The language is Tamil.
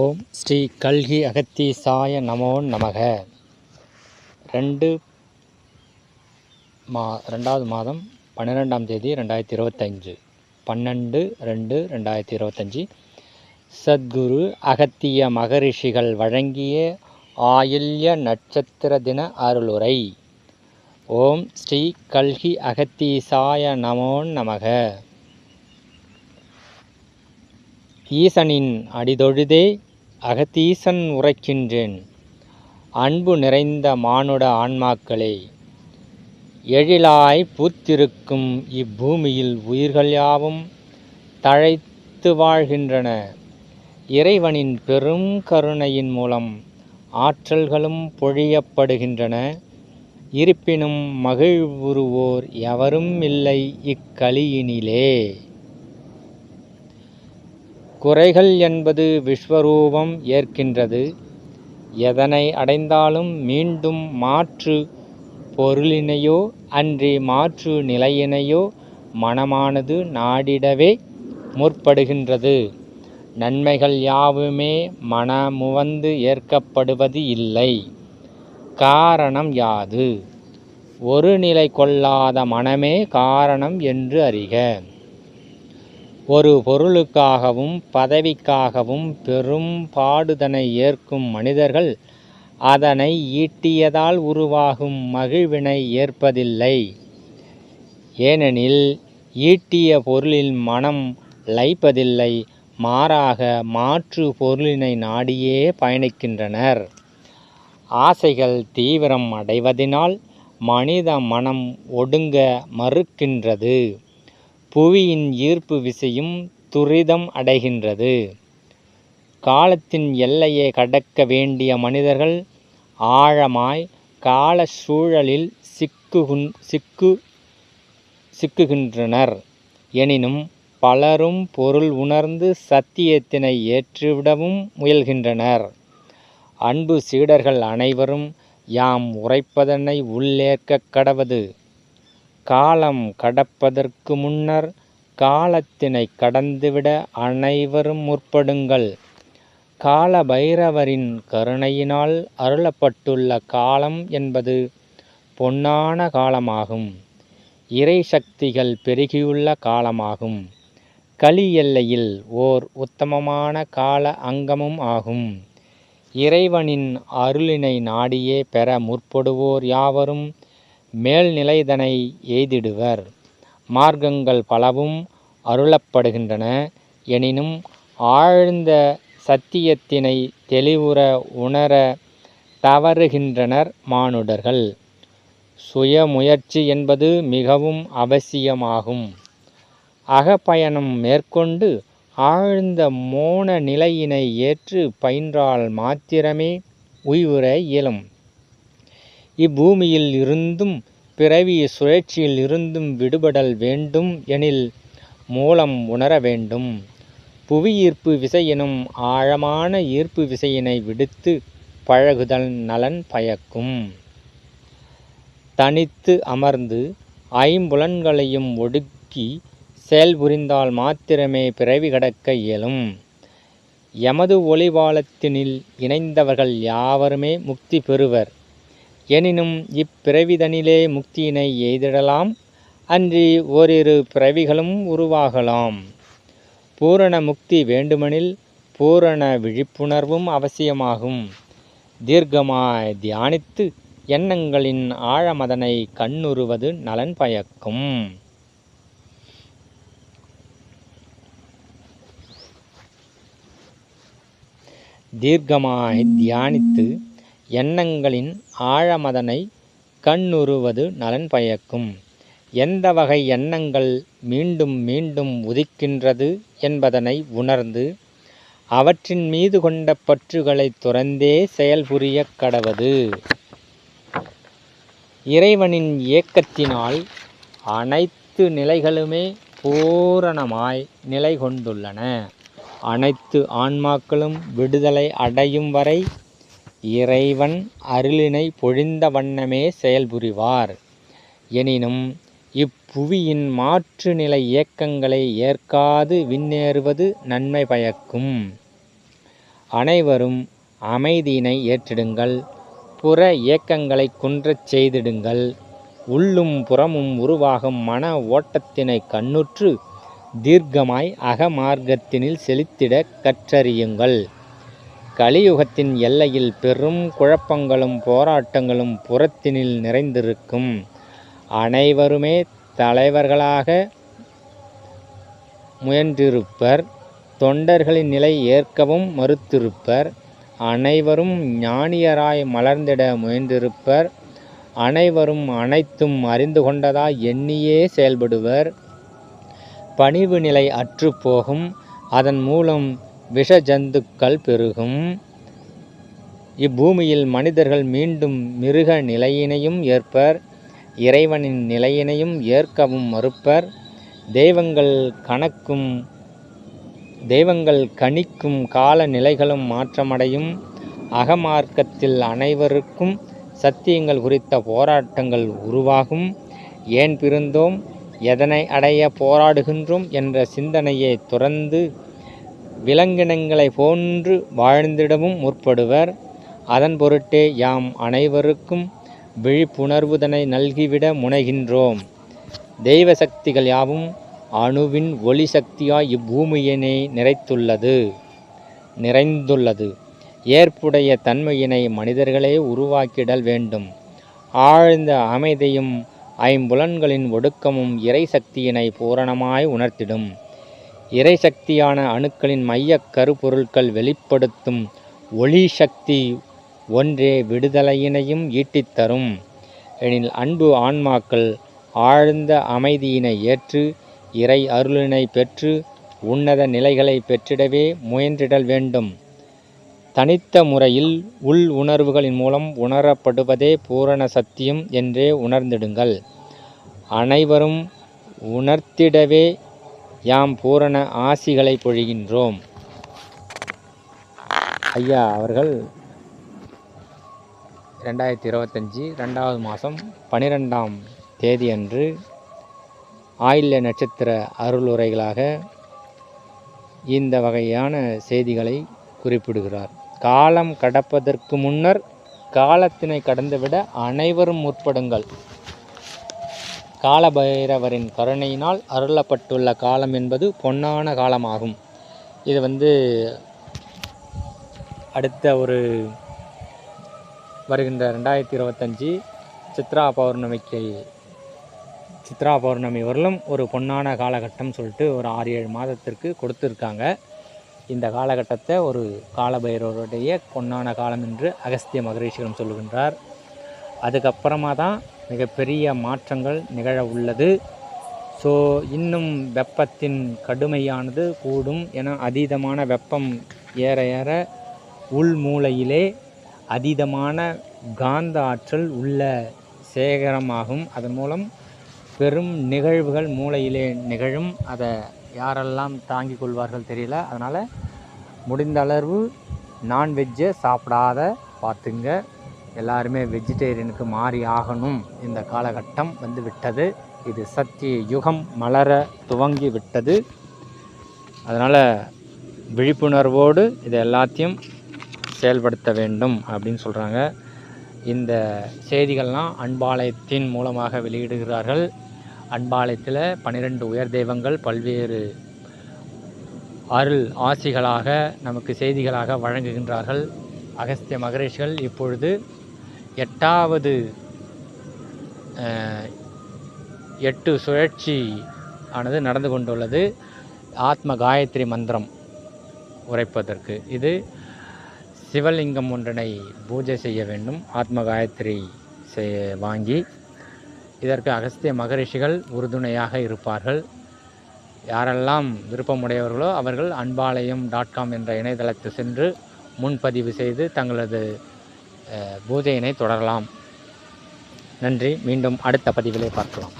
ஓம் ஸ்ரீ கல்கி அகத்தீசாய நமோ நமக. ரெண்டு மா ரெண்டாவது மாதம் பன்னிரெண்டாம் தேதி ரெண்டாயிரத்தி இருபத்தஞ்சு பன்னெண்டு ரெண்டு ரெண்டாயிரத்தி இருபத்தஞ்சி சத்குரு அகத்திய மகரிஷிகள் வழங்கிய ஆயில்ய நட்சத்திர தின அருளுரை. ஓம் ஸ்ரீ கல்கி அகத்தீசாய நமோ நமக. ஈசனின் அடிதொழுதே அகத்தீசன் உரைக்கின்றேன். அன்பு நிறைந்த மானுட ஆன்மாக்களே எழிலாய் பூத்திருக்கும் இப்பூமியில் உயிர்கள் யாவும் தழைத்து வாழ்கின்றன. இறைவனின் பெரும் கருணையின் மூலம் ஆற்றல்களும் பொழியப்படுகின்றன. இருப்பினும் மகிழ்வுறுவோர் எவரும் இல்லை இக்கலியினிலே. குறைகள் என்பது விஸ்வரூபம் ஏற்கின்றது. எதனை அடைந்தாலும் மீண்டும் மாற்று பொருளினையோ அன்றி மாற்று நிலையினையோ மனமானது நாடிடவே முற்படுகின்றது. நன்மைகள் யாவுமே மனமுவந்து ஏற்கப்படுவது இல்லை. காரணம் யாது? ஒரு நிலை கொள்ளாத மனமே காரணம் என்று அறிக. ஒரு பொருளுக்காகவும் பதவிக்காகவும் பெரும் பாடுதனை ஏற்கும் மனிதர்கள் அதனை ஈட்டியதால் உருவாகும் மகிழ்வினை ஏற்பதில்லை. ஏனெனில் ஈட்டிய பொருளில் மனம் லைப்பதில்லை மாறாக மாற்று பொருளினை நாடியே பயணிக்கின்றனர். ஆசைகள் தீவிரம் அடைவதினால் மனித மனம் ஒடுங்க மறுக்கின்றது. புவியின் ஈர்ப்பு விசையும் துரிதம் அடைகின்றது. காலத்தின் எல்லையை கடக்க வேண்டிய மனிதர்கள் ஆழமாய் கால சூழலில் சிக்குகுன் சிக்கு சிக்குகின்றனர். எனினும் பலரும் பொருள் உணர்ந்து சத்தியத்தினை ஏற்றுவிடவும் முயல்கின்றனர். அன்பு சீடர்கள் அனைவரும் யாம் உரைப்பதனை உள்ளேற்க கடவது. காலம் கடப்பதற்கு முன்னர் காலத்தினை கடந்துவிட அனைவரும் முற்படுங்கள். கால பைரவரின் கருணையினால் அருளப்பட்டுள்ள காலம் என்பது பொன்னான காலமாகும். இறை சக்திகள் பெருகியுள்ள காலமாகும். களி எல்லையில் ஓர் உத்தமமான கால அங்கமும் ஆகும். இறைவனின் அருளினை நாடியே பெற முற்படுவோர் யாவரும் மேல்நிலைதனை எய்திடுவர். மார்க்கங்கள் பலவும் அருளப்படுகின்றன. எனினும் ஆழ்ந்த சத்தியத்தினை தெளிவுற உணர தவறுகின்றனர் மானுடர்கள். சுயமுயற்சி என்பது மிகவும் அவசியமாகும். அகப்பயணம் மேற்கொண்டு ஆழ்ந்த மோன நிலையினை ஏற்று பயின்றால் மாத்திரமே உய்வுற இயலும். இப்பூமியில் இருந்தும் பிறவி சுழற்சியில் இருந்தும் விடுபடல் வேண்டும் எனில் மூலம் உணர வேண்டும். புவியீர்ப்பு விசை எனும் ஆழமான ஈர்ப்பு விசையினை விடுத்து பழகுதல் நலன் பயக்கும். தனித்து அமர்ந்து ஐம்புலன்களையும் ஒடுக்கி செயல்புரிந்தால் மாத்திரமே பிறவி கடக்க இயலும். எமது ஒளிவாளத்தினில் இணைந்தவர்கள் யாவருமே முக்தி பெறுவர். எனினும் இப்பிறவிதனிலே முக்தியினை எய்திடலாம். அன்றி ஓரிரு பிறவிகளும் உருவாகலாம். பூரண முக்தி வேண்டுமெனில் பூரண விழிப்புணர்வும் அவசியமாகும். தீர்க்கமாய் தியானித்து எண்ணங்களின் ஆழமதனை கண்ணுறுவது நலன் பயக்கும். தீர்க்கமாய் தியானித்து எண்ணங்களின் ஆழமதனை கண்ணுறுவது நலன் பயக்கும். எந்த வகை எண்ணங்கள் மீண்டும் மீண்டும் உதிக்கின்றது என்பதனை உணர்ந்து அவற்றின் மீது கொண்ட பற்றுகளை துறந்தே செயல்புரிய கடவது. இறைவனின் இயக்கத்தினால் அனைத்து நிலைகளுமே பூரணமாய் நிலை கொண்டுள்ளன அனைத்து ஆன்மாக்களும் விடுதலை அடையும் வரை இறைவன் அருளினை பொழிந்த வண்ணமே செயல்புரிவார். எனினும் இப்புவியின் மாற்று நிலை இயக்கங்களை ஏற்காது விண்ணேறுவது நன்மை பயக்கும். அனைவரும் அமைதியினை ஏற்றிடுங்கள் புற இயக்கங்களை குன்றச் செய்திடுங்கள் உள்ளும் புறமும் உருவாகும் மன ஓட்டத்தினை கண்ணுற்று தீர்க்கமாய் அகமார்க்கத்தினில் செலுத்திட கற்றறியுங்கள். கலியுகத்தின் எல்லையில் பெரும் குழப்பங்களும் போராட்டங்களும் புறத்தினில் நிறைந்திருக்கும். அனைவருமே தலைவர்களாக முயன்றிருப்பர். தொண்டர்களின் நிலை ஏற்கவும் மறுத்திருப்பர். அனைவரும் ஞானியராய் மலர்ந்திட முயன்றிருப்பர். அனைவரும் அனைத்தும் அறிந்து கொண்டதாய் எண்ணியே செயல்படுவர். பணிவு நிலை அற்றுப்போகும். அதன் மூலம் விஷ ஜந்துக்கள் பெருகும். இப்பூமியில் மனிதர்கள் மீண்டும் மிருக நிலையினையும் ஏற்பர். இறைவனின் நிலையினையும் ஏற்கவும் மறுப்பர். தெய்வங்கள் கணக்கும் தெய்வங்கள் கணிக்கும் கால நிலைகளும் மாற்றமடையும். அகமார்க்கத்தில் அனைவருக்கும் சத்தியங்கள் குறித்த போராட்டங்கள் உருவாகும். ஏன் பிறந்தோம்? எதனை அடைய போராடுகின்றோம்? என்ற சிந்தனையை துறந்து விலங்கினங்களை போன்று வாழ்ந்திடவும் முற்படுவர். அதன் பொருட்டே யாம் அனைவருக்கும் விழிப்புணர்வுதனை நல்கிவிட முனைகின்றோம். தெய்வ சக்திகள் யாவும் அணுவின் ஒளி சக்தியாய் இப்பூமியினை நிறைத்துள்ளது. நிறைந்துள்ளது. ஏற்புடைய தன்மையினை மனிதர்களே உருவாக்கிடல் வேண்டும். ஆழ்ந்த அமைதியும் ஐம்புலன்களின் ஒடுக்கமும் இறை சக்தியினை பூரணமாய் உணர்த்திடும். இறை சக்தியான அணுக்களின் மையக் கருப்பொருட்கள் வெளிப்படுத்தும் ஒளி சக்தி ஒன்றே விடுதலையினையும் ஈட்டித் தரும் எனில் அன்பு ஆன்மாக்கள் ஆழ்ந்த அமைதியினை ஏற்று இறை அருளினை பெற்று உன்னத நிலைகளை பெற்றிடவே முயன்றிடல் வேண்டும். தனித்த முறையில் உள் உணர்வுகளின் மூலம் உணரப்படுவதே பூரண சத்தியம் என்றே உணர்ந்திடுங்கள். அனைவரும் உணர்த்திடவே யாம் பூரண ஆசிகளை பொழிகின்றோம். ஐயா அவர்கள் ரெண்டாயிரத்தி இருபத்தஞ்சி ரெண்டாவது மாதம் பனிரெண்டாம் தேதி அன்று ஆயில்ய நட்சத்திர அருளுரைகளாக இந்த வகையான செய்திகளை குறிப்பிடுகிறார். காலம் கடப்பதற்கு முன்னர் காலத்தினை கடந்துவிட அனைவரும் முற்படுங்கள். காலபைரவரின் கருணையினால் அருளப்பட்டுள்ள காலம் என்பது பொன்னான காலமாகும். இது வந்து அடுத்த ஒரு வருகின்ற ரெண்டாயிரத்தி இருபத்தஞ்சி சித்ரா பௌர்ணமிக்கு சித்ரா பௌர்ணமி வரலும் ஒரு பொன்னான காலகட்டம் சொல்லிட்டு ஒரு ஆறு ஏழு மாதத்திற்கு கொடுத்துருக்காங்க. இந்த காலகட்டத்தை ஒரு காலபைரவருடைய பொன்னான காலம் என்று அகஸ்திய மகரிஷிகளும் சொல்லுகின்றார். அதுக்கப்புறமா தான் மிகப்பெரிய மாற்றங்கள் நிகழ உள்ளது. ஸோ இன்னும் வெப்பத்தின் கடுமையானது கூடும் என அதீதமான வெப்பம் ஏற ஏற உள்மூலையிலே அதீதமான காந்த ஆற்றல் உள்ள சேகரமாகும். அதன் மூலம் பெரும் நிகழ்வுகள் மூளையிலே நிகழும். அதை யாரெல்லாம் தாங்கிக் கொள்வார்கள் தெரியல. அதனால் முடிந்த அளவு நான்வெஜ்ஜை சாப்பிடாத பார்த்துங்க. எல்லாருமே வெஜிடேரியனுக்கு மாறி ஆகணும். இந்த காலகட்டம் வந்து விட்டது இது சத்திய யுகம் மலர துவங்கி விட்டது அதனால் விழிப்புணர்வோடு இது எல்லாத்தையும் செயல்படுத்த வேண்டும் அப்படின்னு சொல்கிறாங்க இந்த செய்திகள்லாம் அன்பாலயத்தின் மூலமாக வெளியிடுகிறார்கள். அன்பாலயத்தில் பன்னிரெண்டு உயர் தெய்வங்கள் பல்வேறு அருள் ஆசிகளாக நமக்கு செய்திகளாக வழங்குகின்றார்கள். அகஸ்திய மகரிஷிகள் இப்பொழுது எட்டாவது எட்டு சுழற்சி ஆனது நடந்து கொண்டுள்ளது. ஆத்ம காயத்ரி மந்திரம் உரைப்பதற்கு. இது சிவலிங்கம் ஒன்றினை பூஜை செய்ய வேண்டும். ஆத்ம காயத்ரி செய் வாங்கி இதற்கு அகஸ்திய மகரிஷிகள் உறுதுணையாக இருப்பார்கள். யாரெல்லாம் விருப்பமுடையவர்களோ அவர்கள் அன்பாலயம் டாட் காம் என்ற இணையதளத்தில் சென்று முன்பதிவு செய்து தங்களது பூஜையினை தொடரலாம். நன்றி. மீண்டும் அடுத்த பதிவிலே பார்க்கலாம்.